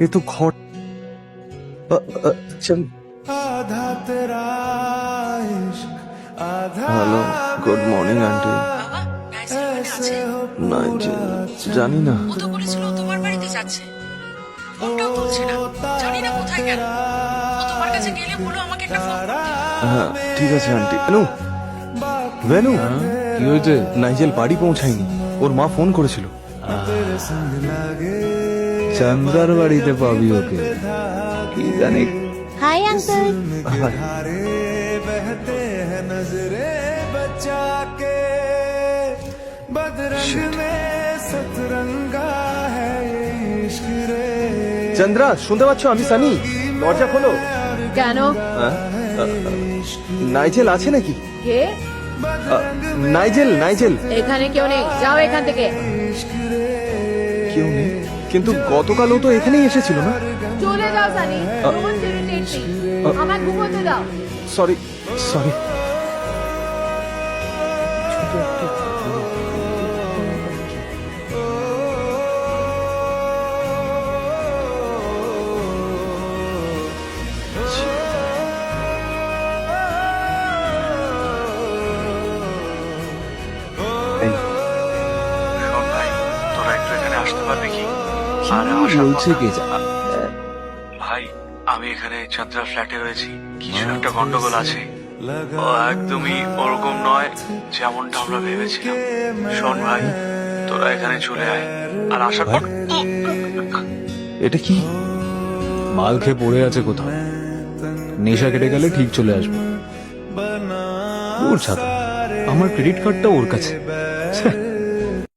এ তো घोट hello good morning aunty না। জানি না ও তো হ্যাঁ ঠিক আছে আন্টি হ্যালো ভেনু কি হয়েছে? নাইজেল বাড়ি পৌঁছায়নি। ওর মা ফোন করেছিল। চন্দ্রার বাড়িতে পাবি ওকে। কি জানি। হাই আঙ্কেল চন্দ্রা শুনতে পাচ্ছ আমি সানি? দরজা খোলো। কেন? হ্যাঁ? নাইজেল আছে নাকি? কে? Nigel Nigel. এখানে কেউ নেই। যাও এখান থেকে। কেউ নেই? কিন্তু গতকালও তো এখানেই এসেছিল না? চলে যাও সানি। ইরিটেট আমার ঘুমোতে দাও। Sorry sorry. আসতে পারবি কি? আর আসার বলছে কে ভাই আমি এখানে চন্দ্রা ফ্ল্যাটে রয়েছি। কিছু একটা গন্ডগোল আছে। একদমই ওরকম নয় যেমনটা আমরা ভেবেছিলাম। শোন ভাই তোরা এখানে চলে আয়। আর আসার পর এটা কি? মাল খেয়ে পড়ে আছে কোথাও? নেশা কেটে গেলে ঠিক চলে আসবে। ওর ছাতা। আমার ক্রেডিট কার্ডটা ওর কাছে।